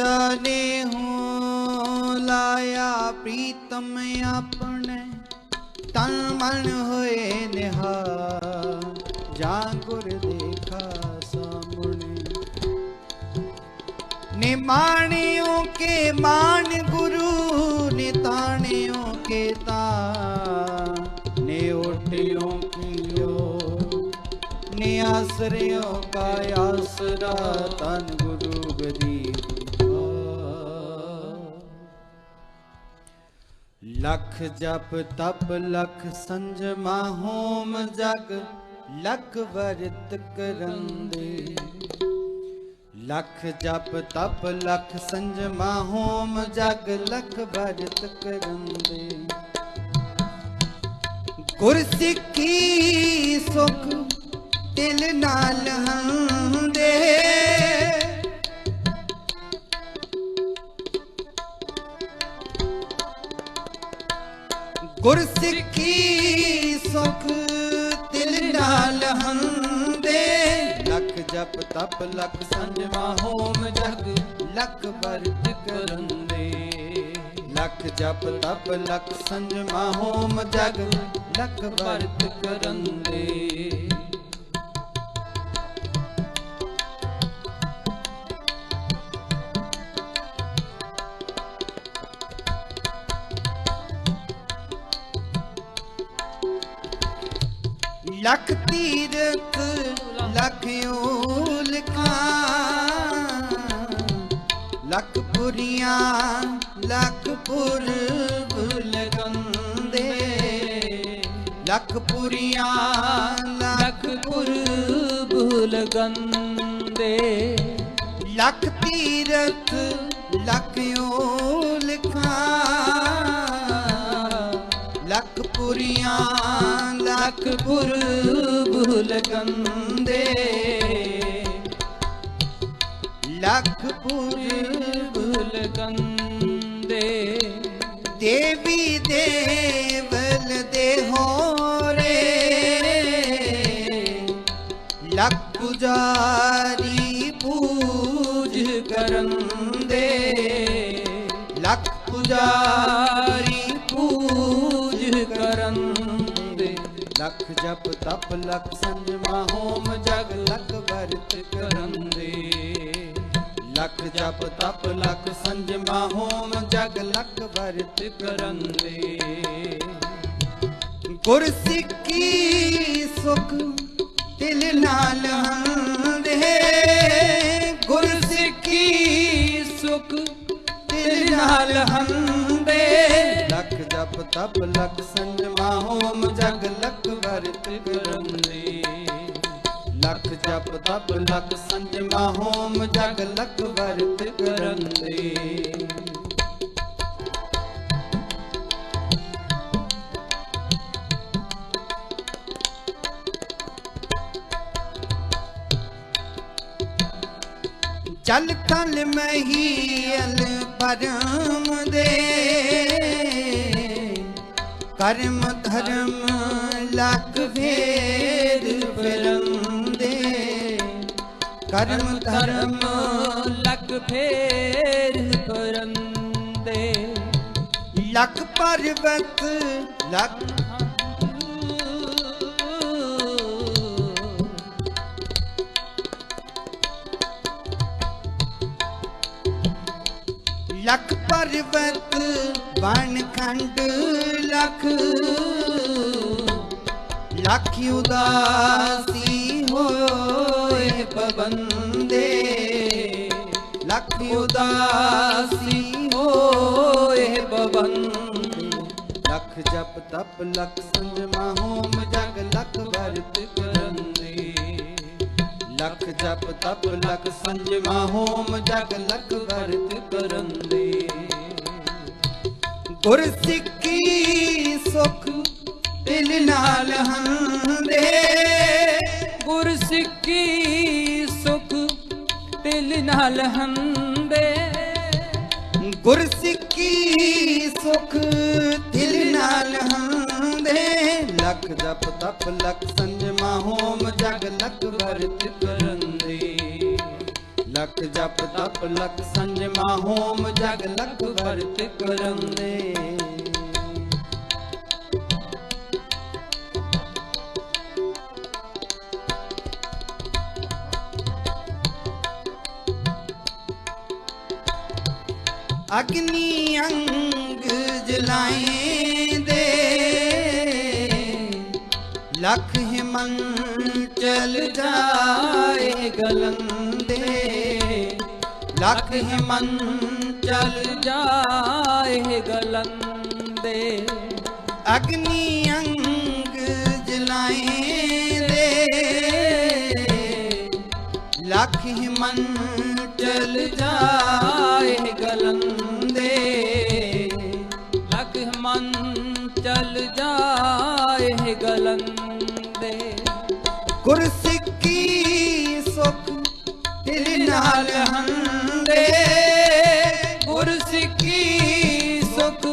ਜਾਨੇ ਹੋ, ਲਾਇਆ ਪ੍ਰੀਤਮ ਆਪਣੇ। ਤਨ ਮਨ ਹੋਏ ਨਿਹਾ, ਜਾਂ ਗੁਰ ਦੇਖਾ ਸਾਹਮਣੇ। ਨਿਮਾਣਿਓ ਕੇ ਮਾਨ ਗੁਰੂ, ਨਿਤਾਣਿਓ ਕੇ ਤਾ। ਨੇ ਓਟਿਓ ਕੀਓ ਨੇ ਆਸਰਿਓ ਕਾ ਆਸਰਾ, ਤਨ ਗੁਰੂ ਗਰੀਬ ਲਖ ਜਪ ਤਪ, ਲਖ ਸੰਜਮਾ ਹੋਮ ਜਗ, ਲਖ ਵਰਤ ਕਰੰਦੇ। ਲਖ ਜਪ ਤਪ, ਲਖ ਸੰਜਮਾ ਹੋਮ ਜਗ, ਲਖ ਵਰਤ ਕਰੰਦੇ। ਗੁਰ ਸਿੱਖੀ ਸੁਖ ਤਿਲ ਨਾਲ ਹੰਦੇ। ਗੁਰ ਸੁਖ ਦਿਲ ਨਾਲ ਹੰਦੇ। ਲਖ ਜਪ ਤਪ, ਲਖ ਸੰਜਮਾ ਹੋਮ ਜਗ, ਲਖ ਵਰਤ ਕਰੰਦੇ। ਲਖ ਜਪ ਤਪ, ਲਖ ਸੰਜਮਾ ਹੋਮ ਜਗ, ਲਖ ਵਰਤ ਕਰੰਦੇ। ਲਖ ਤੀਰਥ ਲਖ ਓਲਕਾਂ ਲਖ ਪੁਰੀਆਂ, ਲਖ ਪੁਰ ਲਗੰਦੇ ਲਖ ਪੁਰੀਆਂ, ਲਖ ਪੁਰ ਗੰਦੇ ਲਖ ਤੀਰਥ ਲਖ ਓਲਕਾਂ ਪੁਰੀਆਂ ਲਖ ਪੁਰ ਲਗੰਦੇ। ਲਖ ਪੁਰ ਗੰਦੇ ਦੇਵੀ ਦੇਵਲ ਦੇ ਹੋਰੇ। ਲਖ ਪੁਜਾਰੀ ਪੂਜ ਕਰਨ ਦੇ। ਲਖ ਪੁਜਾਰੀ ਲਖ ਸੰਜਮਾ ਹੋਮ ਜਗ ਲਖ ਵਰਤ ਕਰਨ ਦੇ ਲਖ ਜਪ ਤਪ, ਲਖ ਸੰਜਮਾ ਹੋਮ ਜਗ ਲਖ ਵਰਤ ਕਰਨ ਦੇ ਗੁਰ ਸਿੱਖੀ ਸੁਖ ਤਿਲ ਨਾਲ ਹੰਦੇ ਗੁਰ ਸਿੱਖੀ ਸੁਖ ਤਿਲ ਨਾਲ ਹੰਦੇ ਲਖ ਜਪ ਤਪ, ਲਖ ਸੰਜਮਾ ਲਖ ਵਰਤ ਲਖ ਜਪ ਤਪ, ਲਖ ਸੰਜਮਾ ਹੋਮ, ਜਗ ਲਖ ਵਰਤ ਕਰੰਦੇ ਚਲ ਤਲ ਮਹੀਲ ਪਰਮ ਦੇ। ਕਰਮ ਧਰਮ ਲਖ ਫੇਰ ਫਿਰੰਦੇ। ਕਰਮ ਧਰਮ ਲਖ ਫੇਰ ਪਰੰਦੇ ਲਖ ਪਰਬਤ ਲਖ ਲਖ ਪਰਬਤ ਬਨ ਖੰਡ, ਲਖ ਲਖ ਉਦਾਸੀ ਹੋਏ ਪਵੰਦੇ। ਲਖ ਉਦਾਸੀ ਹੋਏ ਪਵੰਦੇ। ਲੱਖ ਜਪ ਤਪ, ਲਖ ਸੰਜਮਾ ਹੋਮ, ਜਗ ਲਖ ਵਰਤ ਕਰੰਦੇ। ਲੱਖ ਜਪ ਤਪ, ਲਖ ਸੰਜਮਾ ਹੋਮ, ਜਗ ਲਖ ਵਰਤ ਕਰੰਦੇ। ਗੁਰ ਸਿੱਖੀ ਸੁਖ ਦਿਲ ਨਾਲ ਹੰਦੇ। ਗੁਰ ਸਿੱਖੀ ਸੁਖ ਦਿਲ ਨਾਲ ਹੰਦੇ। ਗੁਰ ਸਿੱਖੀ ਸੁਖ ਦਿਲ ਨਾਲ ਹੰਦੇ। ਲਖ ਜਪ ਤਪ, ਲਖ ਸੰਜਮਾ ਹੋਮ ਜਗ ਲਖ ਵਰਤ ਕਰੰਦੇ। ਲਖ ਜਪ ਤਪ, ਲਖ ਸੰਜਮਾ ਹੋਮ ਜਗ ਲਖ ਵਰਤ ਕਰੰਦੇ। ਅਗਨੀ ਅੰਗ ਜਲਾਏਂਦੇ। ਲਖ ਹਿਮਨ ਚਲ ਜਾਏ ਗਲੰਦੇ। ਲਖ ਹਿਮਨ ਚਲ ਜਾਏ ਗਲੰਦੇ। ਅਗਨੀ ਅੰਗ ਜਲਾਏਂਦੇ। ਲਖ ਹਿਮਨ ਚਲ ਜਾਏ ਗਲੰਦੇ ਲਖ ਮਨ ਚਲ ਜਾਏ ਗਲੰਦੇ ਗੁਰਸਿੱਖੀ ਸੁਖ ਦਿਲ ਨਾਲ ਹੰਦੇ। ਗੁਰ ਸਿੱਖੀ ਸੁਖ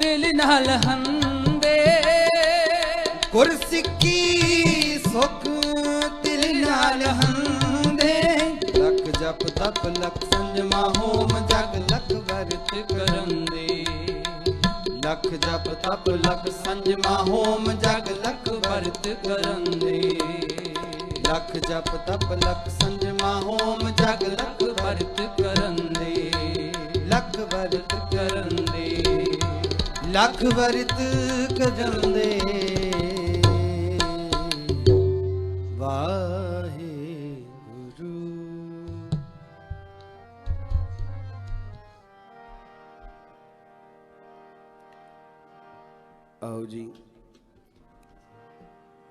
ਦਿਲ ਨਾਲ ਹੰਦੇ। ਕੀ ਸੁਖ ਤਪ ਲਖ ਸੰਜਮਾ ਹੋਮ ਜਗ ਲਖ ਵਰਤ ਕਰੰਦੇ ਲਖ ਜਪ ਤਪ ਲਖ ਸੰਜਮਾ ਹੋਮ ਜਗ ਲਖ ਵਰਤ ਕਰੰਦੇ ਲਖ ਜਪ ਤਪ ਲਖ ਸੰਜਮਾ ਹੋਮ ਜਗ ਲਖ ਵਰਤ ਕਰੰਦੇ ਲਖ ਵਰਤ ਕਰੰਦੇ ਲਖ ਵਰਤ ਕਰੰਦੇ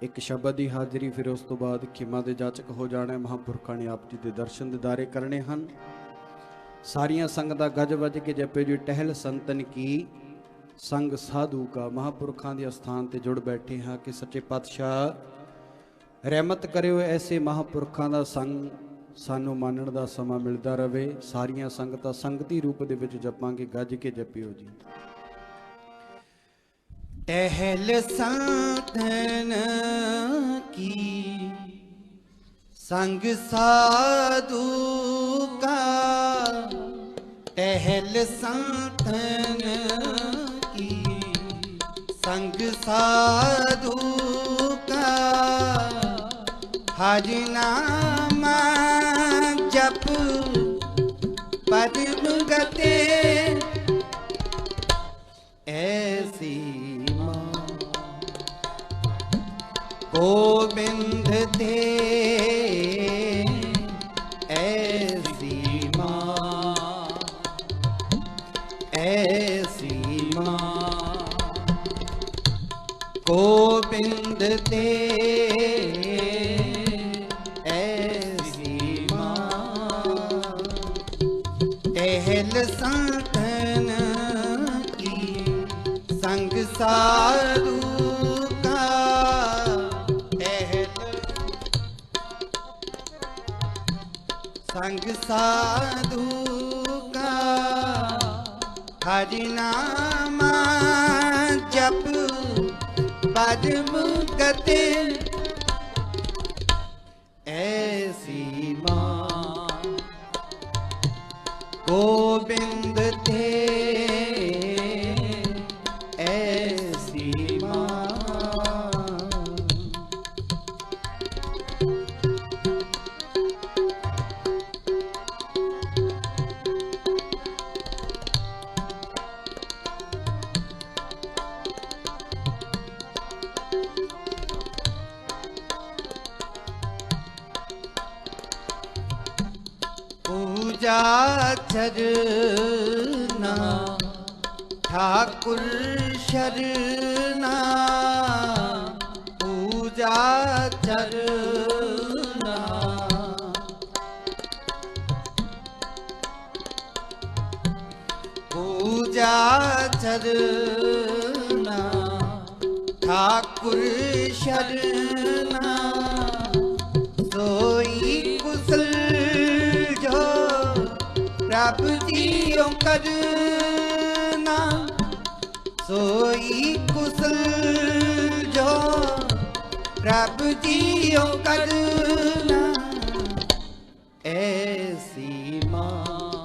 ਇੱਕ ਸ਼ਬਦ ਦੀ ਹਾਜ਼ਰੀ, ਫਿਰ ਉਸ ਤੋਂ ਬਾਅਦ ਖਿਮਾ ਦੇ ਜਾਚਕ ਹੋ ਜਾਣਾ ਮਹਾਂਪੁਰਖਾਂ ਨੇ ਆਪ ਜੀ ਦੇ ਦਰਸ਼ਨ ਦਿਦਾਰੇ ਕਰਨੇ ਹਨ। ਸਾਰੀਆਂ ਸੰਗਤਾਂ ਗੱਜ ਵੱਜ ਕੇ ਜਪੇ ਜੀ, ਟਹਿਲ ਸੰਤਨ ਕੀ, ਸੰਗ ਸਾਧੂ ਕਾ। ਮਹਾਂਪੁਰਖਾਂ ਦੇ ਅਸਥਾਨ ਤੇ ਜੁੜ ਬੈਠੇ ਹਾਂ ਕਿ ਸੱਚੇ ਪਾਤਸ਼ਾਹ, ਰਹਿਮਤ ਕਰਿਓ, ਐਸੇ ਮਹਾਂਪੁਰਖਾਂ ਦਾ ਸੰਗ ਸਾਨੂੰ ਮੰਨਣ ਦਾ ਸਮਾਂ ਮਿਲਦਾ ਰਹੇ ਸਾਰੀਆਂ ਸੰਗਤਾਂ ਸੰਗਤੀ ਰੂਪ ਦੇ ਵਿੱਚ ਜਪਾਂਗੇ, ਗੱਜ ਕੇ ਜਪਿਓ ਜੀ। ਟਹਿਲ ਸਾਧਨ ਕੀ ਸੰਗ ਸਾਧੂ ਕਾ ਟਹਿਲ ਸਾਧਨ ਕੀ ਸੰਗ ਸਾਧੂ ਕਾ ਹਰਿ ਨਾਮਾ ਜਪ ਤੇ ਐਸੀ ਮਾਂ ਐਸੀ ਮਾਂ ਗੋਬਿੰਦ ਤੇ ਐਸੀ ਮਾਂ ਟਹਿਲ ਸੰਤਨ ਕੀ ਸੰਗ ਸਾਧੂ ਸੰਗ ਸਾਧੂ ਕਾ ਹਰਿ ਨਾਮਾ ਜਪ ਪਦਮ ਚਰਨਾ ਠਾਕੁਰ ਸ਼ਰਨਾ ਪੂਜਾ ਚਰਨਾ ਪੂਜਾ ਚਰਨਾ ਠਾਕੁਰ ਸ਼ਰਨਾ ਰੱਬ ਜੀ ਓੰਕਾਰ ਨਾ ਸੋਈ ਕੁਸਲ ਜੋ ਰੱਬ ਜੀ ਓੰਕਾਰ ਨਾ ਐਸੀ ਮਾਂ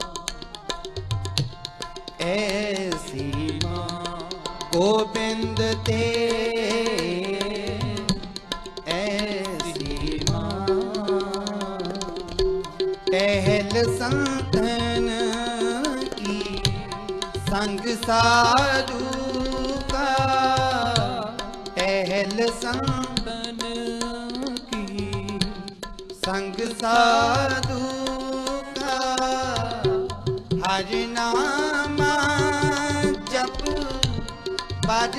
ਐਸੀ ਮਾਂ, ਗੋਬਿੰਦ ਤੇ ਸੰਗ ਸਾਧੂ ਕਾ ਪਹਿਲ ਸੰਤਨ ਕੀ? ਸੰਗ ਸਾਧੂ ਕਾ ਹਰਿ ਨਾਮਾ ਜਪ ਬਜ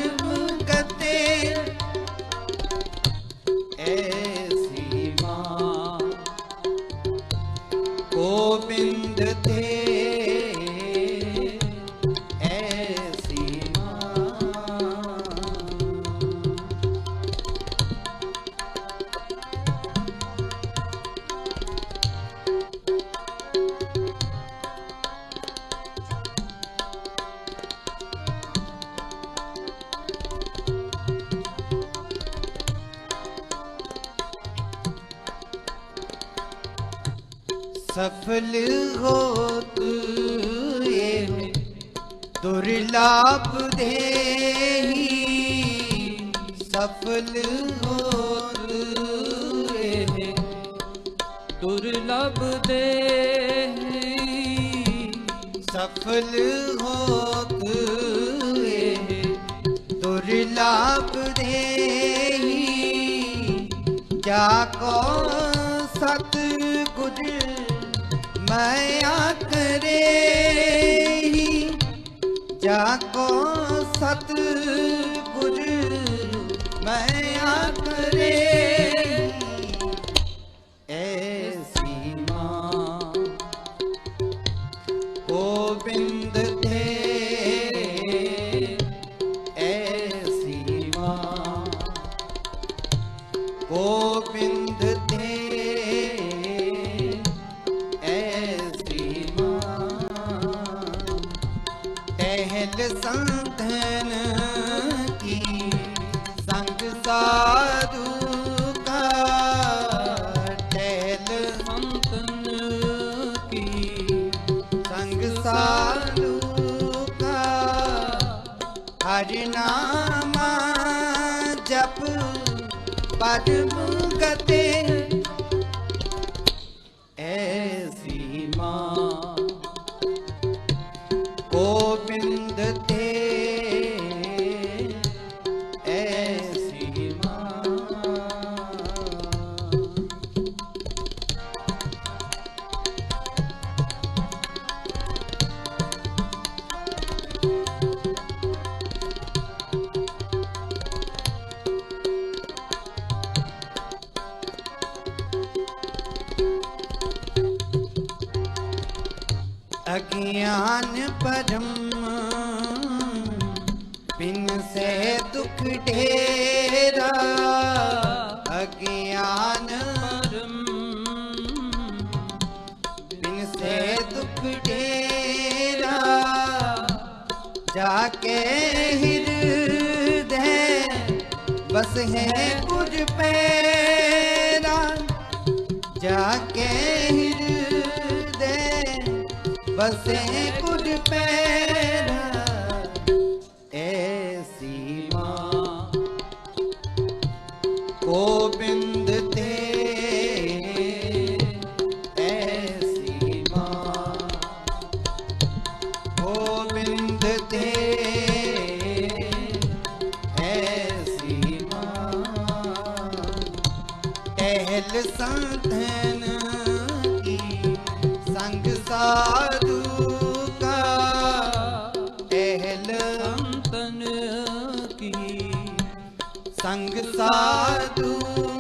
ਦੁਰਲਭ ਦੇਹੀ, ਸਫਲ ਹੋਤ ਇਹ ਦੁਰਲਭ ਦੇ ਸਫਲ ਹੋਤ ਇਹ ਦੁਰਲਭ ਦੇਹੀ, ਜਾ ਕੋ ਸਤ ਗੁਰ ਮਾਇਆ ਕਰੇ ਜਾ ਕੋ ਸਤ ਗੁਰ ਮਾਇਆ ਹਰਿ अज्ञान परम बिन से दुख ढेरा अज्ञान परम बिन से दुख ढेरा जाके हृदय बस है कुछ पैरा जाके हृदय ਬਸੇ ਕੁਝ ਪੈਰਾ ਸੰਗ ਸਾਧੂ।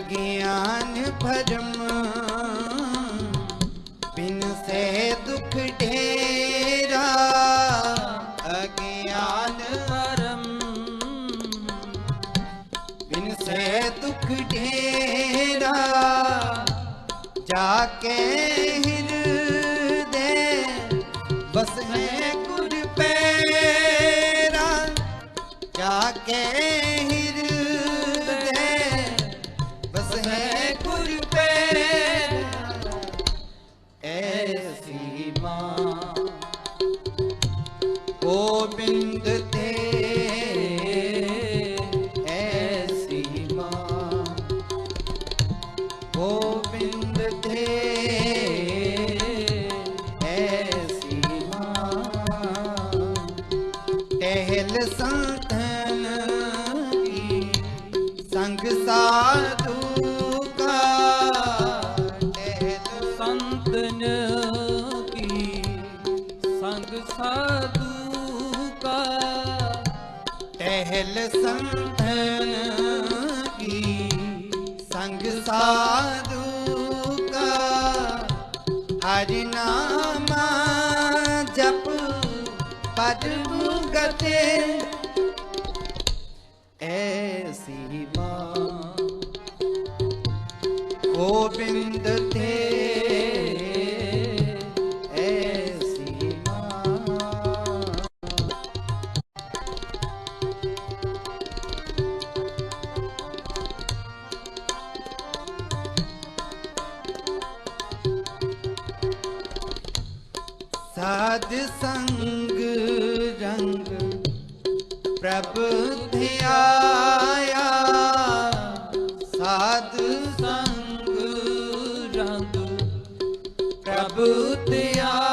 ਗਿਆਨ ਭਰਮ, ਬਿਨ ਸੇ ਦੁਖ ਢੇਰਾ, ਅਗਿਆਨ ਪਰਮ ਬਿਨ ਸੇ ਦੁਖ ਢੇਰਾ, ਜਾ ਕੇ ਹਿਰਦੇ, ਬਸ ਹੈ ਸੰਤਨ ਕੀ ਸੰਗ ਸਾਧੂ ਕਾ ਟਹਿਲ ਸੰਤਨ ਕੀ। ਸੰਗ ਸਾਧੂ ਕਾ ਟਹਿਲ ਸੰਤਨ ਕੀ। ਸੰਗ ਸਾਧੂ ਕਾ, ਹਰਿ ਨਾਮਾ ਮੁਗਤੇ ਐਸੀ ਮਾਂ ਗੋਬਿੰਦ ਤੇ ਪ੍ਰਭੂ ਪ੍ਰਭ ਧਿਆਇਆ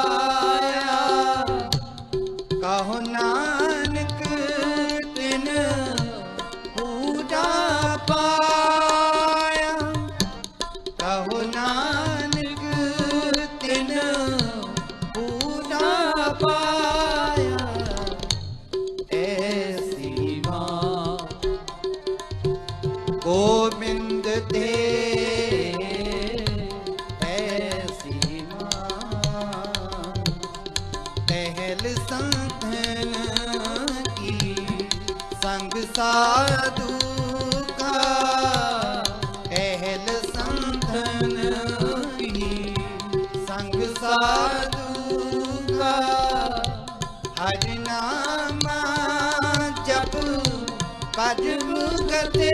ਟਹਿਲ ਸੰਤਨ ਕੀ ਸੰਗ ਸਾਧੂ ਕਾ ਟਹਿਲ ਸੰਤਨ ਕੀ ਸੰਗ ਸਾਧੂ ਕਾ ਹਰਿ ਨਾਮਾ ਜਪ ਪਦ ਮੁਗਤੇ